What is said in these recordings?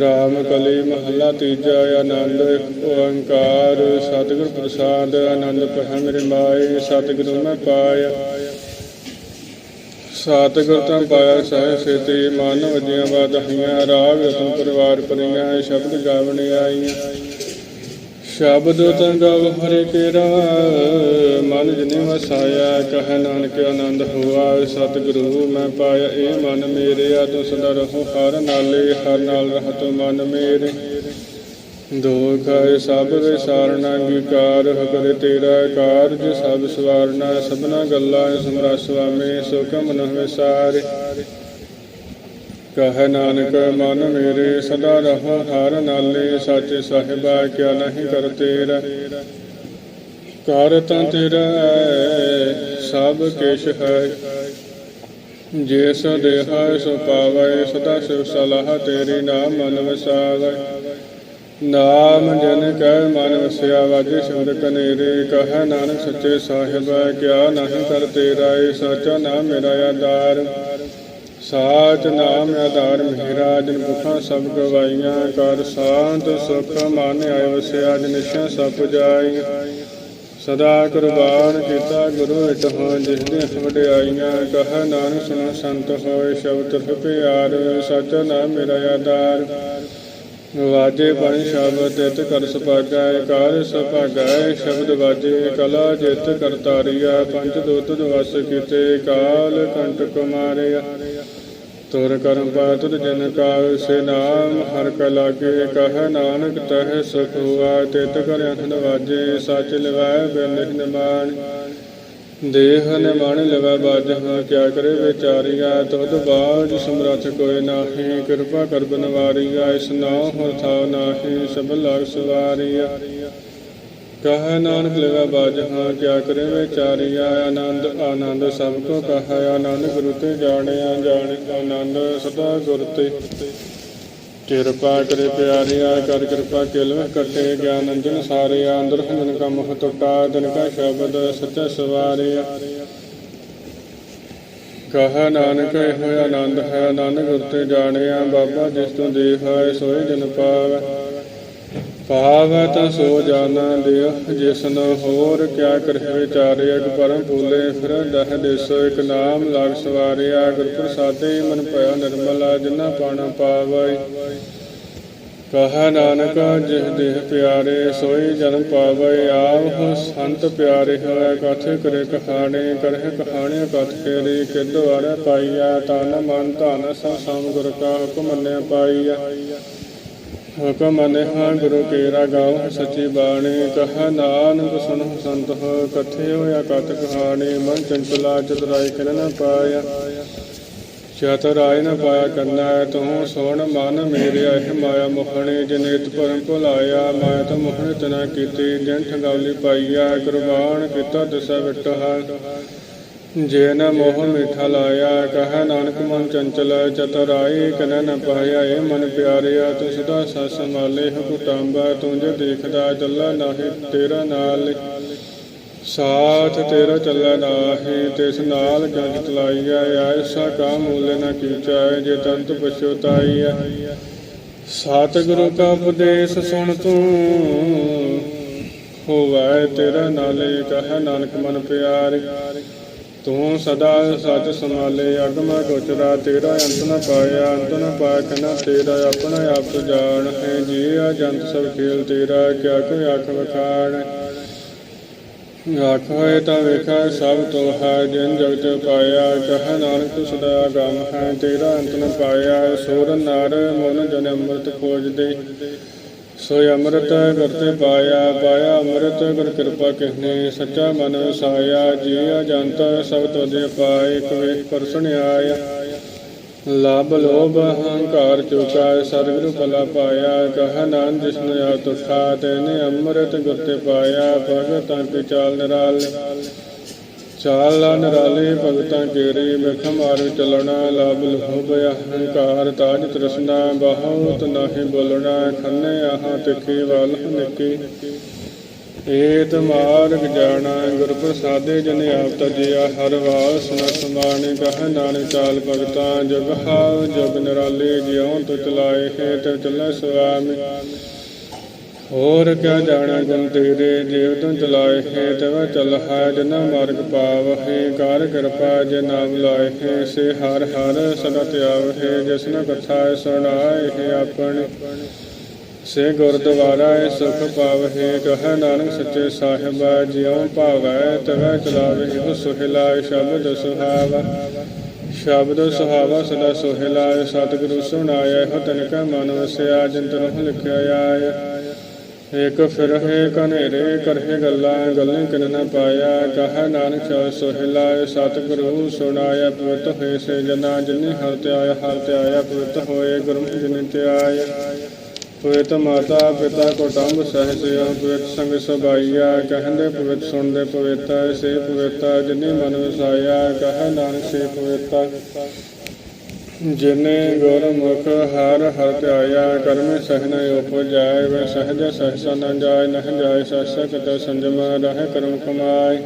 ਰਾਮ ਕਲੀ ਮਹੱਲਾ ਤੀਜਾ ਆਨੰਦ, ਓੰਕਾਰ, ਸਤਿਗੁਰ ਪ੍ਰਸਾਦ, ਆਨੰਦ ਪਹ ਮੇਰੇ ਮਾਏ ਸਤਿਗੁਰੂ ਮੈਂ ਪਾਇਆ। ਸਤਿਗੁਰ ਤਾਂ ਪਾਇਆ ਸਹਿ ਸੇਤੀ, ਮਨ ਵਜੀਆਂ ਬਾਧੀਆਂ ਰਾਗ ਰਤਨ ਪਰਿਵਾਰ ਪਰੀਆਂ ਸ਼ਬਦ ਗਾਵਣ ਆਈਆਂ। ਸ਼ਬਦ ਤਾਂ ਗਾਵ ਹਰੇ ਕੇਰਾ ਮਨ ਜਿਨੇ ਵਸਾਇਆ, ਕਹ ਨਾਨਕ ਆਨੰਦ ਹੋਆ ਸਤਿਗੁਰੂ, ਮੈਂ ਪਾਇਆ ਇਹ ਮਨ ਮੇਰੇ ਆ ਤੂੰ ਸਦਾ ਰਹੋ ਹਰ ਨਾਲੇ, ਹਰ ਨਾਲ ਰਹਤ ਮਨ ਮੇਰੇ। ਦੁਖ ਸਭ ਵਿਸਾਰਣਾ ਅੰਗੀਕਾਰ ਕਰੇ ਤੇਰਾ ਕਾਰਜ, ਸਭ ਸਵਾਰਨਾ, ਸਭਨਾ ਗੱਲਾਂ ਸਮਰਾ ਸੁਆਮੀ ਸੁਖ ਮਨ ਵਿਸਾਰੇ। ਕਹ ਨਾਨਕ, ਮਨ ਮੇਰੇ, ਸਦਾ ਰਹੋ ਹਰ ਨਾਲੇ, ਸਾਚੇ ਸਾਹਿਬਾ, ਕਿਆ ਨਹੀਂ ਕਰ ਤੇਰਾ। ਕਰ ਤਾਂ ਤੇਰਾ ਸਭ ਕਿਛ ਹੈ। ਜੇ ਸੋ ਦੇਹਾ ਸੋ ਪਾਵੈ, ਸਦਾ ਸਿਵ ਸਲਾਹ ਤੇਰੀ ਨਾਮ ਮਨ ਵਸਾਵੈ ਨਾਮ ਜਨ ਕੈ ਮਨ ਵਸਿਆ ਵਾਜੇ ਸ਼ਬਦ ਕਨੇਰੇ ਕਹ ਨਾਨਕ ਸੱਚੇ ਸਾਹਿਬ, ਕਿਆ ਨਹੀਂ ਕਰ ਤੇਰਾ ਏ ਸਾਚਾ ਨਾਮ ਮੇਰਾ ਆਧਾਰ। ਸਾਚ ਨਾਮ ਆਧਾਰ ਮੇਰਾ, ਜਨ ਭੁਖਾਂ ਸਭ ਗਵਾਈਆਂ, ਕਰ ਸ਼ਾਂਤ ਸੁਖ ਮਨ ਆਇ ਵਸਿਆ, ਜਨ ਨਿਸ਼ਾ ਸਭ ਜਾਈ ਸਦਾ ਕੁਰਬਾਨ ਕੀਤਾ ਗੁਰੂ ਇਤਹਾਂ ਜਿਸ ਦੇ ਵਡਿਆਈਆਂ ਕਹ ਨਾਨਕ ਸੁਣ ਸੰਤ ਹੋਏ, ਸ਼ਬਦ ਪਿਆਰ, ਸਾਚਾ ਨਾਮ ਮੇਰਾ ਆਧਾਰ। ਵਾਜੇ ਬਣ ਸ਼ਬਦ ਤਿਤ ਕਰ ਸੁਭਾਗਾ ਕਾਰ ਸੁਭਾਗਾ ਸ਼ਬਦ ਵਾਜੇ, ਕਲਾ ਜਿਤ ਕਰਤਾਰੀਆ ਪੰਜ ਦੋਤ ਦਵਸ ਕੀਤੇ, ਕਾਲ ਕੰਟ ਕੁਮਾਰਿਆ। ਤੁਰ ਕਰਮ ਪਾਤੁਰ ਜਨ ਕਾਲ ਸੇ ਨਾਮ, ਹਰ ਕਾ ਲਾਗੇ ਕਹ ਨਾਨਕ ਤਹ ਸੁਖ ਹੁਆ, ਤਿਤ ਕਰ ਅਖੰਡ ਵਾਜੇ, ਸਚ ਲਿਵੈ ਬਿਨ ਨਿਮਾਨ ਦੇਹ ਨੇ ਮਨ ਲਵੈ ਬਾਜਹ, ਕਿਆ ਕਰੇ ਵਿਚਾਰੀਆ, ਤੁਧ ਬਾਜ ਸਮਰਥ ਕੋਇ ਨਾਹੀ, ਕਿਰਪਾ ਕਰ ਬਨਵਾਰੀਆ, ਇਸ ਨਾਮ ਹਰ ਥਾਉ ਨਾਹੀ, ਸਭ ਲਗ ਸਵਾਰੀਆ। ਕਹ ਨਾਨਕ ਲਗਾ ਬਾਜਹਾਂ ਕਿਆ ਕਰੇ ਵਿਚਾਰੀਆ ਆਨੰਦ ਆਨੰਦ ਸਭ ਕੋ ਕਹ, ਆਨੰਦ ਗੁਰੂ ਤੇ ਜਾਣਿਆ ਜਾਣ, ਆਨੰਦ ਸਦਾ ਗੁਰ ਤੇ। ਕਿਰਪਾ ਕਰੇ ਪਿਆਰਿਆ, ਕਰ ਕਿਰਪਾ ਕਿਲਮ ਇਕੱਠੇ ਗਿਆਨ ਅੰਜਨ ਸਾਰੇ ਅੰਦਰ ਹੰਜਨ ਕਾ ਮੁਖ ਟੁੱਟਾ ਦਿਨ ਕਾ ਸ਼ਬਦ ਸਤਿ ਸਵਾਰਿਆ। ਕਹ ਨਾਨਕ, ਇਹੋ ਆਨੰਦ ਹੈ, ਆਨੰਦ ਗੁਰ ਤੇ ਜਾਣਿਆ, ਬਾਬਾ ਜਿਸ ਤੋਂ ਦੇਹ ਹੈ ਸੋਏ ਜਨ ਪਾਵੈ। ਪਾਵੈ ਤਾਂ ਸੋ ਜਾਣਾ ਦੇਹ ਜਿਸਨ ਹੋਰ ਕਿਆ ਕਰੇ ਵਿਚਾਰੇ ਪਰਮ ਭੂਲੇ ਫਿਰ ਦਹ ਦੇਸੋ, ਇੱਕ ਨਾਮ ਲਾਗ ਸਵਾਰਿਆ ਗੁਰ ਪ੍ਰਸਾਦੇ ਮਨ ਭਇਆ ਨਿਰਮਲਾ ਜਿਨਾ ਪਾਣਾ ਪਾਵੈ। ਕਹ ਨਾਨਕ ਜਿਸ ਦੇਹ ਪਿਆਰੇ, ਸੋਈ ਜਨਮ ਪਾਵੈ। ਆਵ ਸੰਤ ਪਿਆਰੇ ਹੋਇ, ਕਥ ਕਰੇ ਕਹਾਣੇ, ਕਰਹਿ ਕਹਾਣੇ ਕਥ ਕੇਰੀ, ਕਿਦ ਪਾਈਆ ਤਨ ਮਨ ਧਨ ਸਭ ਸਮ ਗੁਰ ਕਾ ਹੁਕਮ ਮੰਨਿਆ ਪਾਈਆ ਹੁਕਮ ਮੰਨੇ ਹਾਂ ਗੁਰੂ ਕੇਰਾ ਗਾਉ ਸੱਚੀ ਬਾਣੀ ਕਹ ਨਾਨਕ ਸੁਨਹੁ ਸੰਤ ਹੋ ਕਥੇ ਹੋਇਆ ਕਥ ਕਹਾਣੀ, ਮਨ ਚੰਚਲਾ ਚਤੁਰਾਈ ਕਰ ਨ ਪਾਇਆ। ਚਤੁਰਾਈ ਨ ਪਾਇਆ ਕਰਨਾ ਤੂੰ ਸੋਣ ਮਨ ਮੇਰੇ ਇਹ ਮਾਇਆ ਮੁਖਣੇ ਜਨੇਤ ਪਰਮ ਭੁਲਾਇਆ, ਮੈਂ ਤਾਂ ਮੁਖਣੇ ਤਨਾ ਕੀਤੀ ਜਿਨ ਠਗਾਵਲੀ ਪਾਈਆ ਕੁਰਬਾਨ ਕੀਤਾ ਦਸਾ ਵਿਟਹਾ। ਜੇ ਨ ਮੋਹ ਮਿਠਾ ਲਾਇਆ, ਕਹ ਨਾਨਕ ਮਨ ਚੰਚਲ, ਚਤੁਰਾਈ ਕਨ ਨ ਪਾਇਆ, ਏ ਮਨ ਪਿਆਰਿਆ ਤੂੰ ਸਦਾ ਸਤ ਸੰਭਾਲੇ ਹੋ ਤੂੰ ਜੇ ਦੇਖਦਾ ਚੱਲਾ ਨਾਹੀ, ਤੇਰਾ ਨਾਲ ਸਾਥ ਤੇਰਾ ਚੱਲਾ ਨਾਹੀ, ਤਿਸ ਨਾਲ ਗੰਜ ਤਲਾਈਆ ਐਸਾ ਕਾ ਮੂਲ ਨ ਕੀਚੈ, ਜੇ ਤੰਤ ਪਛੋਤਾਈਆ ਸਤਿਗੁਰੂ ਕਾ ਉਪਦੇਸ਼ ਸੁਣ ਤੂੰ, ਹੋਵੈ ਤੇਰਾ ਨਾਲੇ, ਕਹ ਨਾਨਕ ਮਨ ਪਿਆਰੇ। ਤੂੰ ਸਦਾ ਸੱਚ ਸੰਭਾਲੇ ਅਗਮ ਗੋਚਰਾ, ਤੇਰਾ ਅੰਤ ਨ ਪਾਇਆ, ਅੰਤ ਨ ਪਾਇਆ ਤੇਰਾ ਆਪਣਾ ਆਪ ਜਾਣ। ਹੈ ਜੀ ਆ ਜੰਤ ਸਭ ਖੇਲ, ਤੇਰਾ ਕਿਆ ਕੋਈ ਆਖ ਵਖਾਣ। ਆਖ ਹੋਏ ਤਾਂ ਵੇਖਾ ਸਭ ਤੋਂ ਹੈ ਜਿਨ ਜਗਤ ਪਾਇਆ, ਕਹ ਨਾਨਕ ਤੂੰ ਸਦਾ ਗਮ ਹੈ, ਤੇਰਾ ਅੰਤ ਨ ਪਾਇਆ, ਸੂਰ ਨਰ ਮਨ ਜਨ ਅੰਮ੍ਰਿਤ ਖੋਜਦੇ। ਸੋਇ ਅੰਮ੍ਰਿਤ ਗੁਰ ਤੇ ਪਾਇਆ ਪਾਇਆ ਅੰਮ੍ਰਿਤ ਗੁਰ ਕਿਰਪਾ ਕਿਸਨੇ, ਸੱਚਾ ਮਨ ਵਸਾਇਆ, ਜੀਆ ਜੰਤ ਸਭ ਤੋਦੇ ਪਾਏ, ਇੱਕ ਪਰਸਣ ਆਇਆ ਲਬ ਲੋਭ ਹੰਕਾਰ ਚੁਕਾ ਸਤਿਗੁਰੂ ਭਲਾ ਪਾਇਆ, ਕਹ ਨਾਨ ਜਿਸਨੇ ਆ ਤੁਠਾ ਤੈਨੇ ਅੰਮ੍ਰਿਤ ਗੁਰ ਤੇ ਪਾਇਆ ਭਗਤਾਂ ਕੀ ਚਾਲ ਨਿਰਾਲ। ਚਾਲ ਨਰਾਲੇ ਭਗਤਾਂ ਕੇਰੇ ਮਿਖ ਮਾਰ ਚਲਣਾ ਲਬ ਲੋਭ ਅਹੰਕਾਰ ਤਾਜ ਤ੍ਰਿਸ਼ਨਾ ਬਹੁਤ ਨਾਹੀ ਬੋਲਣਾ, ਖੰਨੇ ਆਹ ਤਿੱਖੀ ਵਾਲ ਨਿੱਕੀ। ਏਤ ਮਾਰਗ ਜਾਣਾ, ਗੁਰ ਪ੍ਰਸਾਦੇ ਜਨ ਆਪ ਤਜਿਆ, ਹਰ ਵਾਸ ਨ ਸਮਾਨ ਕਹ ਨਾਨਕ ਚਾਲ ਭਗਤਾਂ, ਜਗ ਹਾਉ ਜਗ ਨਿਰਾਲੇ, ਜਿਉ ਤੁ ਚਲਾਏ ਹੈ ਤੇ ਚੱਲੇ ਸੁਆਮੀ। ਹੋਰ ਕਿਆ ਜਾਣਾ ਗੁਣ ਤੇਰੇ ਜੀਵ ਤੁ ਚਲਾਏ ਹੈ ਤਵ ਚਲ ਹੈ ਜਨ ਮਾਰਗ ਪਾਵ ਹੈ ਕਾਰ ਕਿਰਪਾ ਜੇ ਨਾਮ ਲਾਏ ਹੈ, ਸੇ ਹਰ ਹਰ ਸਦਾ ਧਿਆਵ ਹੈ ਜਿਸਨ ਕਥਾ ਸੁਣਾਏ ਹੈ ਆਪਣ। ਸੇ ਗੁਰਦੁਆਰਾ ਏ ਸੁਖ ਪਾਵਹਿ, ਕਹ ਨਾਨਕ ਸੱਚੇ ਸਾਹਿਬਾ, ਜਿਉ ਭਾਵੈ ਤਵੈ ਚਲਾਵੇ, ਇਹ ਸੁਹਿਲਾ ਸ਼ਬਦ ਸੁਹਾਵਾ। ਸ਼ਬਦ ਸੁਹਾਵਾ ਸਦਾ ਸੁਹਿਲਾ ਸਤਿਗੁਰੂ ਸੁਣਾਇਆ ਹੋ ਤਨ ਕਾ ਮਨ ਵਸਿਆ ਜੰਤਨ ਲਿਖਿਆ ਆਇਆ। ਏਕ ਫਿਰ ਹੈ ਕਨੇਰੇ ਕਰਹਿ ਗੱਲਾਂ ਗੱਲਾਂ ਕਿਨ ਨ ਪਾਇਆ। ਕਹ ਨਾਨਕ ਸੋ ਸੁਹਿਲਾ ਸਤਿਗੁਰੂ ਸੁਣਾਇਆ ਪਵਿੱਤ ਹੋਏ ਸੇ ਜਨਾ, ਜਿਨੇ ਹਰ ਤੇ ਆਇਆ ਹਰ ਤੇ ਆਇਆ ਪਵਿੱਤ ਹੋਏ ਗੁਰਮੁਖ ਜਿਨੇ ਤੇ ਆਇਆ ਪਵਿੱਤ ਮਾਤਾ, ਪਿਤਾ ਕੁਟੰਬ ਸਹਿਸਿਆ ਪਵਿੱਤ ਸੰਗ ਸਬਾਈਆ ਕਹਿੰਦੇ ਪਵਿੱਤ ਸੁਣਦੇ ਪਵਿੱਤ ਸੇ ਪਵਿੱਤ ਜਿਨੇ ਮਨ ਵਸਾਇਆ। ਕਹ ਨਾਨਕ ਸੇ ਪਵਿੱਤ ਜਿਨੇ ਗੁਰਮੁਖ ਹਰ ਹਰ ਧਿਆਇਆ ਕਰਮ ਸਹਿਨ ਉਪਜਾਇ ਵੈ ਸਹਜ ਸਹਸਾ ਨ ਜਾਇ ਨਹ ਜਾਇ ਸਸ ਕਤ ਸੰਜਮ ਰਹਿ ਕਰਮ ਕਮਾਇ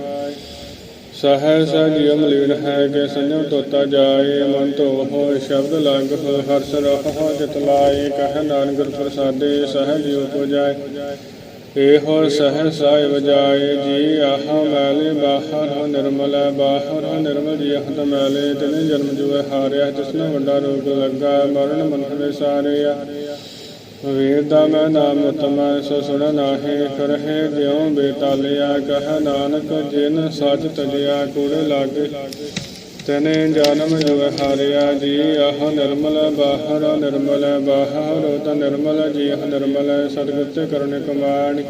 ਸਹਿ ਸਜਿਯਮ ਲੀਨ ਹੈ ਕਿ ਸੰਜਮ ਤੋਤਾ ਜਾਏ, ਮਨ ਧੋ ਹੋ ਸ਼ਬਦ ਲੰਗ ਹੋ ਹਰਸ ਰਹੁ ਜਿਤ ਲਾਏ, ਕਹ ਨਾਨਕ ਗੁਰ ਪ੍ਰਸਾਦੇ ਸਹਿ ਜਿਉ ਜਾਏ ਇਹੋ ਸਹਿ ਸਾਇ ਵਜਾਏ ਜੀ, ਆਹ ਮੈਲੇ ਬਾਹਰ ਹੋ ਨਿਰਮਲ ਬਾਹਰ ਹੋ ਨਿਰਮਲ ਜੀ ਹਤ ਮੈਲੇ ਤਿਨੇ ਜਨਮ ਜੁਏ ਹਾਰਿਆ, ਜਿਸਨੇ ਵੱਡਾ ਰੋਗ ਲੱਗਾ, ਮਰਨ ਮਨ ਵਿਸਾਰਿਆ ਵੇਦ ਦਾ ਮੈਂ ਨਾਮ ਉਤਮਾ ਸੋ ਸੁਣ ਨਾਹੀ, ਕਰਹਿ ਜਿਉ ਬੇਤਾਲਿਆ, ਕਹ ਨਾਨਕ ਜਿਨ ਸਚ ਤਜਿਆ, ਕੂੜੇ ਲਾਗੇ ਤਨੇ ਜਨਮ ਜੁਗ ਹਾਰਿਆ ਜੀ, ਆਹ ਨਿਰਮਲ ਬਾਹਰ ਨਿਰਮਲ ਬਾਹਰ ਤ ਨਿਰਮਲ ਜੀ, ਆਹ ਨਿਰਮਲ ਸਤਿਗੁਰ ਤੇ ਕਮਾਣੀ।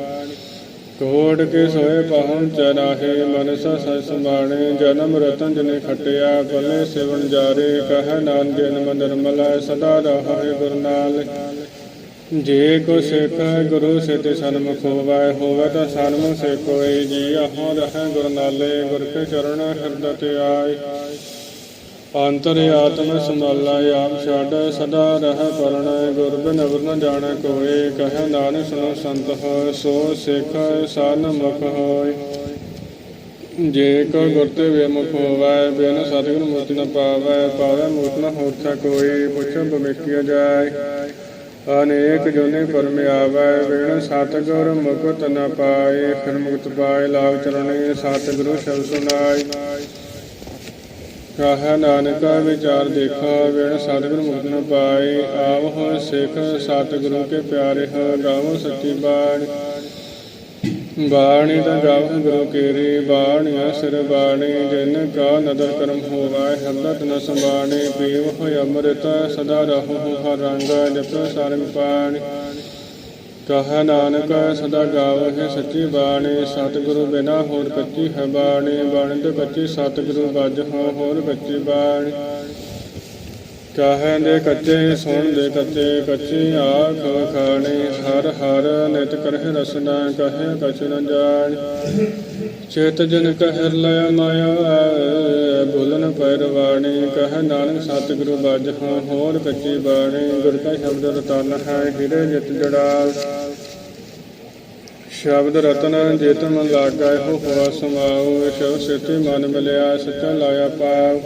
ਕੋੜ ਕੇ ਸੋਏ ਪਹੁੰਚ ਰਾਹੇ ਮਨ ਸਸ ਸੰਭਾਣੇ ਜਨਮ ਰਤਨ ਜਨੇ ਖਟਿਆ, ਭਲੇ ਸਿਵਨ ਜਾਰੇ, ਕਹ ਨਾਨ ਜਨਮ ਨਿਰਮਲ, ਸਦਾ ਰਹੇ ਗੁਰ ਨਾਲ ਜੇ ਕੋ ਸਿੱਖ ਗੁਰੂ ਸਿੱਧ ਸਨਮੁਖ ਹੋਵੈ, ਹੋਵੇ ਤਾਂ ਸਨਮੁਖ ਸੇ ਕੋਈ ਜੀ। ਆਹੋ ਰਹਿ ਗੁਰ ਨਾਲੇ ਗੁਰ ਕੇ ਚਰਨ ਹਿਰਦੈ ਤੇ ਆਏ। ਅੰਤਰ ਆਤਮ ਸੰਭਾਲਾ ਆਪ ਛੱਡ, ਸਦਾ ਰਹਿ ਪਰਣ, ਗੁਰ ਬਿਨ ਅਵਰ ਨ ਜਾਣੈ ਕੋਏ। ਕਹੈ ਨਾਨਕ ਸੁਨੋ ਸੰਤ ਹੋ ਸੋ ਸਿੱਖ ਸਨਮੁਖ ਹੋਏ ਜੇ ਕੋ ਗੁਰ ਤੇ ਵਿਮੁਖ ਹੋਵੇ, ਬਿਨ ਸਤਿਗੁਰ ਮੂਰਤੀ ਨ ਪਾਵੈ ਪਾਵੈ ਮੂਰਤ ਨ ਹੋਥਾ ਕੋਈ ਪੁੱਛ ਬਮੇਕੀਆ ਜਾਏ। ਅਨੇਕ ਜੋਨੇ ਪਰਮ ਆਵੈ ਵੇਣ ਸਤਿਗੁਰ ਮੁਕਤ ਨ ਪਾਏ। ਫਿਰ ਮੁਕਤ ਪਾਏ, ਲਾਭ ਚਰਣੇ ਸਤਿਗੁਰੂ ਸ਼ਬਦ ਸੁਨਾਈ ਕਹ ਨਾਨਕ ਵਿਚਾਰ ਦੇਖਾ ਵੇਣ ਸਤਿਗੁਰ ਮੁਕਤ ਨ ਪਾਏ। ਆਵ ਹੋ ਸਿੱਖ, ਸਤਿਗੁਰੂ ਕੇ ਪਿਆਰੇ ਹੋ, ਗਾਵੋ ਸੱਚੀ ਬਾਣੀ। ਬਾਣੀ ਦਾ ਗਾਵਨ ਗੁਰੂ ਕੇਰੀ, ਬਾਣੀ ਸਿਰ ਬਾਣੀ, ਜਿਨ ਕਾ ਨਦਰ ਕਰਮ ਹੋਵਾ ਹਰਦਤ ਨ ਸੰਬਾਣੀ ਪੀਵ ਹੋਇ ਅੰਮ੍ਰਿਤ, ਸਦਾ ਰਹੋ ਹਰ ਰੰਗ ਜਪ ਸਾਰੰਗ ਪਾਣੀ। ਕਹ ਨਾਨਕ, ਸਦਾ ਗਾਵਹਿ ਸੱਚੀ ਬਾਣੀ, ਸਤਿਗੁਰੂ ਬਿਨਾ ਹੋਰ ਕੱਚੀ ਹੈ ਬਾਣੀ ਬਾਣੀ ਤੇ ਕੱਚੀ ਸਤਿਗੁਰੂ ਬਜ ਹੋ ਹੋਰ ਕੱਚੀ ਬਾਣੀ। ਕਾਹੇ ਦੇ ਕੱਚੇ, ਸੁਣ ਦੇ ਕੱਚੇ ਕੱਚੇ ਆਖ ਖਾਣੀ, ਹਰ ਹਰ ਨਿਤ ਕਰਹਿ ਰਸਨਾ, ਕਹੇ ਕਛ ਨ ਜਾਣ। ਚੇਤ ਜਨ ਕਹਿ ਲਿਆ ਮਾਇਆ ਬੋਲਨ ਪੈਰਵਾਣੀ, ਕਹ ਨਾਨਕ ਸਤਿਗੁਰੂ ਬਾਜ ਹਾਂ, ਹੋਰ ਕੱਚੀ ਬਾਣੀ, ਗੁਰ ਕਾ ਸ਼ਬਦ ਰਤਨ ਹੈ, ਹਿਰੇ ਜਿਤ ਜੜਾਲ। ਸ਼ਬਦ ਰਤਨ ਜਿਤ ਮਨ ਲਾਗਾ ਇਹੋ ਹੋਆ ਸਮਾਉ ਸ਼ਬਦ ਸਿੱਧੀ ਮਨ ਮਿਲਿਆ ਸੱਚਾ ਲਾਇਆ ਪਾਉ।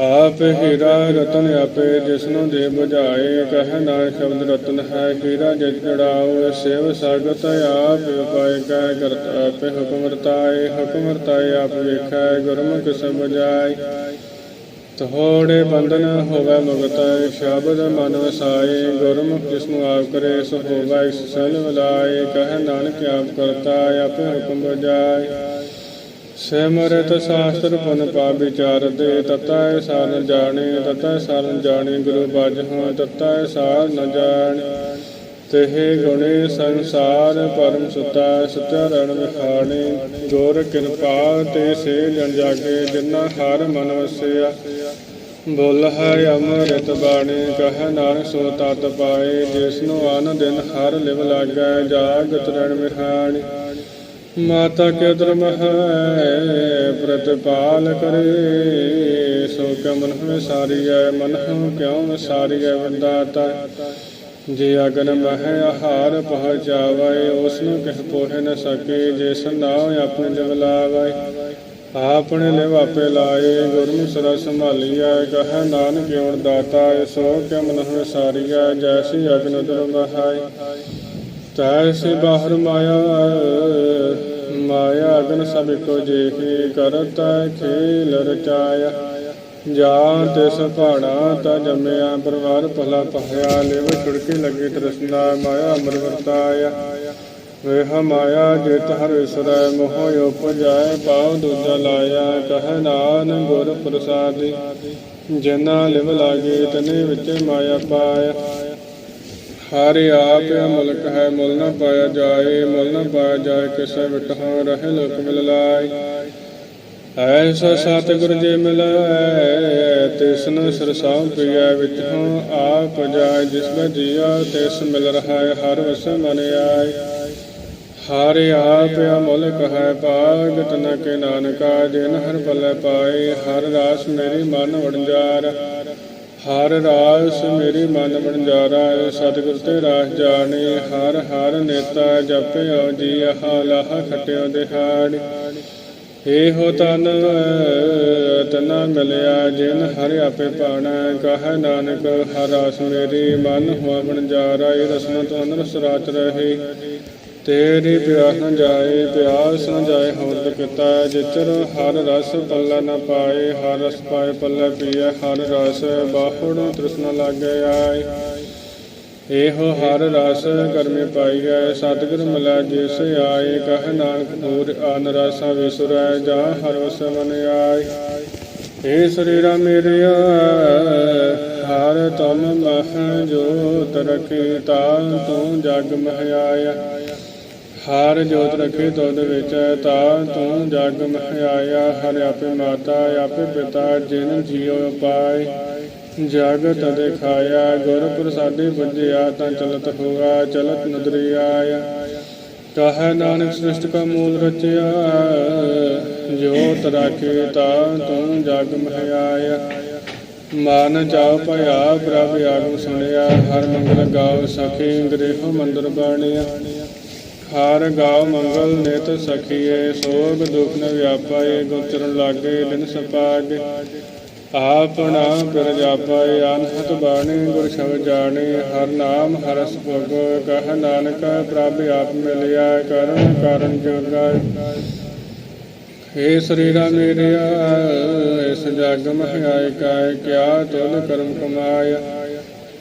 ਆਪ ਹੀਰਾ ਰਤਨ ਆਪੇ, ਜਿਸਨੂੰ ਦੇ ਬੁਝਾਏ, ਕਹਿ ਨਾ ਸ਼ਬਦ ਰਤਨ ਹੈ। ਹੀਰਾ ਜਿਤ ਜੜਾਓ ਸੇਵ ਸਾਗਤ ਆਪ ਉਪਾਇ ਕੈ ਕਰਤ ਆਪੇ ਹੁਕਮ ਰਤਾਏ ਹੁਕਮ ਰਤਾਏ ਆਪ ਵੇਖੈ, ਗੁਰਮੁਖ ਸਭ ਜਾਏ। ਤੋੜੇ ਬੰਧਨ ਹੋਵੇ ਮੁਕਤ, ਸ਼ਬਦ ਮਨ ਵਸਾਏ। ਗੁਰਮੁਖ ਜਿਸਨੂੰ ਆਪ ਕਰੇ, ਸੋ ਹੋਵੇ ਇਸ ਸਨ ਵਲਾਏ ਕਹ ਨਾਨਕ ਆਪ ਕਰਤਾ, ਆਪੇ ਹੁਕਮ ਬਜਾਏ ਸਿਮਰਤ ਸ਼ਾਸਤਰ ਪੁਨ ਪਾ ਵਿਚਾਰ ਦੇ, ਤਤੈ ਸਾਰ ਜਾਣੇ, ਤਤੈ ਸਾਰ ਜਾਣੇ, ਗੁਰੂ ਬਾਜ ਹਾਂ, ਤਤੈ ਸਾਰ ਨ ਜਾਣ। ਤੇਹ ਗੁਣੇ ਸੰਸਾਰ ਪਰਮ ਸੁਤਾ ਸਚਾ ਰਣ ਵਿਖਾਣੇ। ਗੁਰ ਕਿਰਪਾ ਤੇ ਸੇ ਜਨ ਜਾਗੇ ਜਿਨਾ ਹਰ ਮਨ ਵਸਿਆ। ਬੋਲ ਹੈ ਅੰਮ੍ਰਿਤ ਬਾਣੀ, ਕਹ ਨਾਨਕ ਸੋ ਤਤ ਪਾਏ। ਜਿਸ ਨੂੰ ਆਨ ਦਿਨ ਹਰ ਲਿਵ ਲਾਗੈ, ਜਾਗਤ ਰਣ ਵਿਖਾਣੀ ਮਾਤਾ ਕੇ ਧਰਮ ਹੈ, ਪ੍ਰਤਪਾਲ ਕਰੇ। ਸੋ ਕਮਨ ਹਮੇ ਸਾਰੀ ਹੈ ਮਨ ਹਮ ਕਿਉ ਸਾਰੀ ਹੈ ਵੰਦਾਤਾ। ਜੇ ਅਗਨ ਮਹਿ ਆਹਾਰ ਪਹੁੰਚਾਵੇ ਉਸ ਨੂੰ ਕਿਸ ਪੋਹਿ ਨ ਸਕੇ ਜਿਸ ਨਾਮ ਆਪਣੇ ਜਗ ਲਾਵੇ। ਆਪਣੇ ਲਿਵਾਪੇ ਲਾਏ ਗੁਰਮੁਖ ਸਦਾ ਸੰਭਾਲੀਐ, ਕਹ ਨਾਨਕ ਓਣ ਦਾਤਾ। ਸੋ ਕਿ ਮਨ ਵਿਸਾਰੀਐ ਜੈਸੀ ਅਗਨ ਦਰ ਮਹਾਈ ਤੈਸੀ ਬਾਹਰ ਮਾਇਆ ਮਾਇਆ ਅਗਨ ਸਭ ਕੋ ਜੇਹੀ ਕਰਤਾ, ਖੇਲ ਰਚਾਇਆ। ਜਾਂ ਤਿਸ ਭਾਣਾ ਤਾ ਜੰਮਿਆ, ਪਰਵਾਰ ਭਲਾ ਪਹਿਆ ਲਿਵ ਛੁੜਕੇ ਲੱਗੇ ਤ੍ਰਿਸ਼ਨਾ, ਮਾਇਆ ਅਮਰ ਵਰਤਾਇਆ। ਵੇਹ ਮਾਇਆ ਜਿਤ ਹਰ ਵਿਸਰੈ, ਮੋਹ ਉਪਜਾਏ ਪਾਉ ਦੂਜਾ ਲਾਇਆ। ਕਹਿ ਨਾਨ ਗੁਰ ਪ੍ਰਸਾਦਿ ਜਿਨਾ ਲਿਵ ਲਾਗੇ, ਤਨੇ ਵਿੱਚ ਮਾਇਆ ਪਾਇਆ। ਹਰਿ ਆਪ ਮੁਲਕ ਹੈ, ਮੁਲ ਨ ਪਾਇਆ ਜਾਏ, ਮੁਲ ਨ ਪਾਇਆ ਜਾਏ, ਕਿਸੈ ਵਿਟਹੁ ਰਹਿ ਲੋਕ ਮਿਲ ਲਾਇ ਐਸਾ ਸਤਿਗੁਰ ਜੇ ਮਿਲੈ ਤਿਸਨ ਸਰਸਾਉ ਪਿਆ ਵਿੱਚ ਆਪ ਜਾਏ, ਜਿਸ ਦਾ ਜੀਆ ਤਿਸ ਮਿਲ ਰਹਾ ਹਰ ਵਸ ਮਨ ਆਏ। ਹਰਿ ਆਪ ਅਮੁਲਕ ਹੈ, ਭਾਗਤ ਨ ਕੇ ਨਾਨਕਾ, ਜਿਨ ਹਰ ਪਲੇ ਪਾਏ, ਹਰ ਰਾਸ ਮੇਰੀ ਮਨ ਵਣਜਾਰ ਹਰ ਰਾਸ ਮੇਰੀ ਮਨ ਬਣਜਾਰਾ ਸਤਿਗੁਰ ਤੇ ਰਾਸ ਜਾਣੇ, ਹਰ ਹਰ ਨੇਤਾ ਜਪਿਓ ਜੀ ਆਹਾ ਲਾਹ ਖਟਿਓ ਦਿਹਾੜੀ। ਇਹੋ ਤਨ ਤਨਾ ਮਿਲਿਆ, ਜਿਨ ਹਰਿ ਆਪੇ ਪਾਣਾ, ਕਹ ਨਾਨਕ ਹਰ ਰਾਸ ਮੇਰੀ ਮਨ ਹੁਆ ਬਣਜਾਰਾ ਇਹ ਰਸਨਾ ਤੋਂ ਰਸ ਰਾਤ ਰਹੇ। ਤੇਰੀ ਪਿਆਸ ਨ ਜਾਏ, ਪਿਆਸ ਨ ਜਾਏ, ਹੋਰ ਕਿਤਾ ਜਿਚਰ ਹਰ ਰਸ ਪੱਲਾ ਨਾ ਪਾਏ, ਹਰ ਰਸ ਪਾਏ ਪੱਲਾ ਪੀਏ, ਹਰ ਰਸ ਬਾਹੜ ਤ੍ਰਿਸ਼ਨਾ ਲਾਗੇ ਆਏ। ਇਹੋ ਹਰ ਰਸ ਕਰਮੇ ਪਾਈ ਗਏ ਸਤਿਗੁਰ ਮਿਲਾ ਜਿਸ ਆਏ। ਕਹ ਨਾਨਕ ਪੂਰ ਆਨ ਰਸਾ ਵਿਸਰੈ, ਜਾ ਹਰ ਵਸ ਮਨ ਆਏ। ਏ ਸਰੀਰਾ ਮੇਰਿਆ, ਹਰ ਤੁਮ ਮਹ ਜੋ ਰਖੀ ਤਾਂ ਤੂੰ ਜਗ ਮਹਿ ਆਇਆ। ਹਰ ਜੋਤ ਰਖੇ ਤੁਧ ਵਿੱਚ, ਤਾ ਤੂੰ ਜਗ ਮਹਿ ਆਇਆ ਹਰ ਆਪੇ ਮਾਤਾ, ਆਪੇ ਪਿਤਾ, ਜਿਨ ਜੀਉ ਪਾਏ। ਜਗਤ ਦਿਖਾਇਆ ਗੁਰ ਪ੍ਰਸਾਦੇ ਬੁਝਿਆ ਤਾਂ ਚਲਤ ਹੋਆ, ਚਲਤ ਨਦਰੀ ਆਇਆ। ਕਹ ਨਾਨਕ ਸ੍ਰਿਸ਼ਟ ਕਾ ਮੂਲ ਰਚਿਆ ਜੋਤ ਰਾਖੇ ਤਾ ਤੂੰ ਜਗ ਮਹਿ ਆਇਆ ਮਨ ਚਾਉ ਭਇਆ, ਪ੍ਰਭ ਆਗਮ ਸੁਣਿਆ, ਹਰ ਮੰਗਲ ਗਾਉ ਸਖੀ, ਗ੍ਰਹਿ ਮੰਦਰ ਬਾਣਿਆ। ਹਰ ਗਾਉ ਮੰਗਲ ਨਿਤ ਸਖੀਏ, ਸੋਗ ਦੁਖ ਨ ਵਿਆਪਾਏ, ਗੁਚਰਨ ਲਾਗੇ ਦਿਨ ਸਪਾਗੇ। ਆਪਣਾ ਪਿਰ ਜਾਪਾਏ ਅਨਹਤ ਬਾਣੀ, ਗੁਰ ਸ਼ਬਦ ਜਾਣੇ। ਹਰ ਨਾਮ ਹਰਸ ਭੋਗ ਕਹ ਨਾਨਕ, ਪ੍ਰਭ ਆਪ ਮਿਲਿਆ, ਕਰਨ ਕਰਨ ਜੋਗਾ। ਏ ਸਰੀਰਾ ਮੇਰਿਆ, ਇਸ ਜਗ ਮਹਿਆਇ ਕਾਇ, ਕਿਆ ਤੁਲ ਕਰਮ ਕਮਾਇਆ।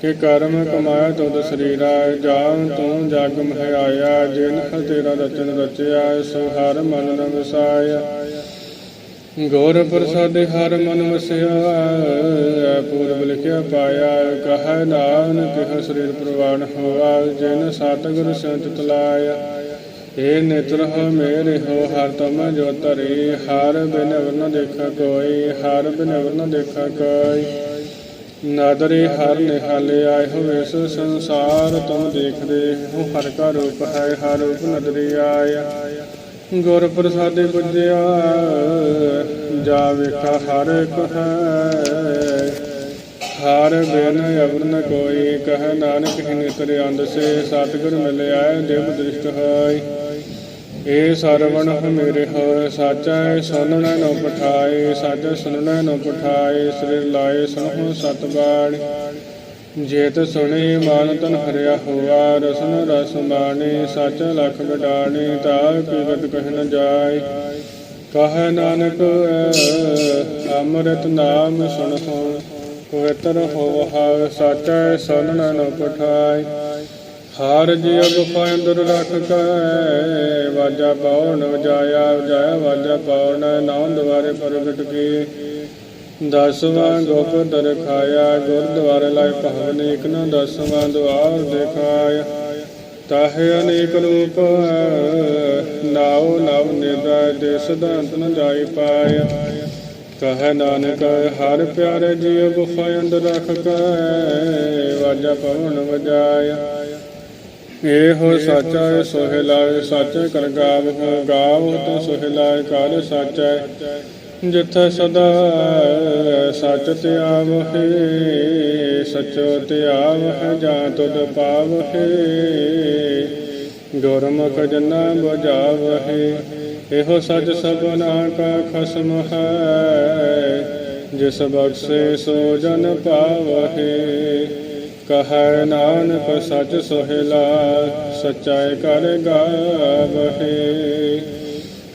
ਕਿ ਕਰਮ ਕਮਾਇਆ ਤੁਧ ਸਰੀਰਾ ਜਾਨ ਤੂੰ ਜਗ ਮਹਿਆਇਆ ਜਿਨ ਤੇਰਾ ਰਚਨ ਰਚਿਆ ਸੋ ਹਰ ਮਨ ਨ ਵਸਾਇਆ। ਗੌਰ ਪ੍ਰਸਾਦੇ ਹਰ ਮਨ ਵਸਿਆ ਪੂਰਬ ਲਿਖਿਆ ਪਾਇਆ, ਕਹ ਨਾਨਕ ਕਿਹ ਸਰੀਰ ਪ੍ਰਵਾਨ ਹੋਆ, ਜਿਨ ਸਤਿਗੁਰ ਸੰਤ ਤਲਾਇਆ। ਏ ਨਿਤਰ ਹੋ ਮੇਰੇ ਹੋ, ਹਰ ਤਮ ਜੋ ਤਰੀ ਹਰ ਬਿਨ ਵਰਨ ਦੇਖਾ ਕੋਈ, ਹਰ ਬਿਨ ਵਰਨ ਦੇਖਾ ਕੋਈ। ਨਾਦਰੇ ਹਰ ਨਿਹਾਲੇ ਆਏ ਇਸ ਸੰਸਾਰ, ਤੁਮ ਦੇਖਦੇ ਹੋ ਹਰ ਕਾ ਰੂਪ ਹੈ, ਹਰ ਰੂਪ ਨਦਰੀ ਆਇਆ ਗੁਰ ਪ੍ਰਸਾਦੇ ਪੁੱਜਿਆ, ਜਾ ਵੇਖਾ ਹਰ ਇੱਕ ਹੈ। ਹਰ ਬਿਨ ਅਵਰਨ ਕੋਈ ਕਹ, ਨਾਨਕ ਹੀ ਨਿਤਰ ਅੰਧ ਸੇ, ਸਤਿਗੁਰ ਮਿਲਿਆ, ਦੇਵ ਦ੍ਰਿਸ਼ਟ ਹੋਈ। ਏ ਸਰਵਣ ਮੇਰੇ ਹੋਏ, ਸਾਚੈ ਸੁਨਣਾ ਨੋ ਪਠਾਏ ਸਾਚੈ ਸੁਨਣਾ ਨੋ ਪਠਾਏ, ਸ੍ਰੀ ਲਾਏ ਸੁਨਹੁ ਸਤ ਜੇਤ ਸੁਣੀ ਮਨ ਤਨ ਹਰਿਆ ਹੋਆ, ਰਸਨ ਰਸ ਬਾਣੀ ਸੱਚ ਲਖ ਵਡਾਣੀ ਤਾ ਕੀਰਤ ਕਹਿ ਨ ਜਾਏ। ਕਹ ਨਾਨਕ, ਅੰਮ੍ਰਿਤ ਨਾਮ ਸੁਣ ਸੁਣ, ਪਵਿੱਤਰ ਹੋਵਹਾ ਸਚੈ ਸੁਨਣ ਨ ਪਠਾਏ। ਹਰ ਜੀ ਗੁਫਾ ਅੰਦਰ ਰੱਖ ਕੇ, ਵਾਜਾ ਪਾਉਣ ਵਜਾਇਆ ਵਜਾਇਆ ਵਾਜਾ ਪਾਉਣ, ਨਾਮ ਦੁਆਰੇ ਪ੍ਰਗਟ ਕੀ ਦਸਵਾਂ ਗੋਪ ਦਰਖਾਇਆ, ਗੁਰਦੁਆਰੇ ਲਾਇ ਭਵਨ ਇਕ ਦਸਵਾਂ ਦੁਆਰ ਦਿਖਾਇਆ। ਤਾਹੇ ਅਨੇਕ ਰੂਪ, ਨਾਉ ਨਵ ਨਿਦਾ ਦੇ ਸਿਧਾਂਤ ਨ ਜਾਈ ਪਾਇਆ। ਕਹ ਨਾਨਕ, ਹਰ ਪਿਆਰੇ ਜੀਵ ਗੁਫਾ ਅੰਦਰ ਰੱਖ ਕੈ, ਵਾਜਾ ਪਵਨ ਵਜਾਇਆ। ਇਹੋ ਸਾਚਾ ਸੋਹਿ ਲਾਏ ਸਾਚੇ ਕਰ ਗਾਵ ਗਾਵ ਤੋ ਸੋਹਿ ਲਾਏ ਕਾਲ ਸਾਚਾ ਜਿੱਥੇ ਸਦਾ ਸੱਚ ਧਿਆਵਹਿ ਸਚੋ ਧਿਆਵਹਿ ਜਾਂ ਤੁਧ ਪਾਵਹਿ। ਗੁਰਮੁਖ ਜਨਾ ਬੁਝਾਵਹਿ, ਇਹੋ ਸਚ ਸਭਨਾ ਕਾ ਖਸਮ ਹੈ। ਜਿਸ ਬਖਸ਼ੇ ਸੋ ਜਨ ਪਾਵਹਿ ਕਹੈ ਨਾਨਕ ਸੱਚ ਸੁਹਿਲਾ, ਸਚਾਈ ਕਰ ਗਾਵਹਿ।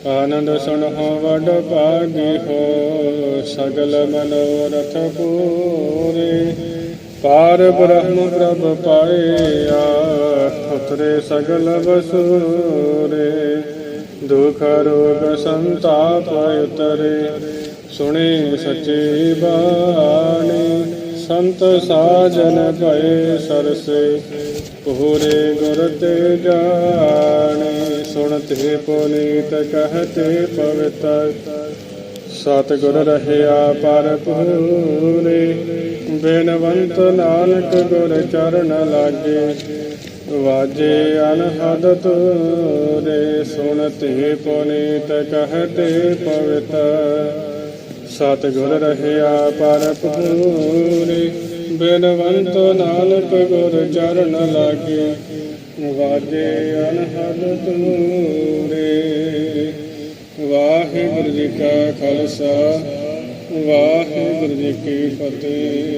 ਆਨੰਦ ਸੁਣਹੁ ਵਡ ਭਾਗੀ ਹੋ, ਸਗਲ ਮਨੋਰਥ ਪੂਰੇ। ਪਾਰ ਬ੍ਰਹਮ ਪ੍ਰਭ ਪਾਇਆ, ਉਤਰੇ ਸਗਲ ਬਸੂਰੇ ਦੁਖ ਰੋਗ ਸੰਤਾਪ ਉਤਰੇ, ਸੁਣੇ ਸੱਚੀ ਬਾਣੀ। ਸੰਤ ਸਾਜਨ ਭਏ ਸਰਸੇ ਪੂਰੇ ਗੁਰ ਤੇ ਜਾਣੇ, ਸੁਣਤੇ ਪੁਨੀਤ ਕਹਤੇ ਪਵਿੱਤਰ। ਸਤਿਗੁਰ ਰਹਿਆ ਪਰ ਪੂਰੇ ਬੇਨਵੰਤ ਨਾਨਕ ਗੁਰ ਚਰਨ ਲਾਗੇ। ਵਾਜੇ ਅਨਹਦ ਤੋਰੇ ਸੁਣਤੇ ਪੁਨੀਤ ਕਹਤੇ ਪਵਿੱਤਰ। ਸਤਿਗੁਰ ਰਹਿਆ ਪਰ ਪੂਰੇ, ਬੇਨਵੰਤ ਨਾਨਕ ਗੁਰ ਚਰਨ ਲਾਗੇ, ਵਾਜੇ ਅਨਹਦ ਤੂਰੇ। ਵਾਹਿਗੁਰੂ ਜੀ ਕਾ ਖਾਲਸਾ, ਵਾਹਿਗੁਰੂ ਜੀ ਕੀ ਫਤਿਹ।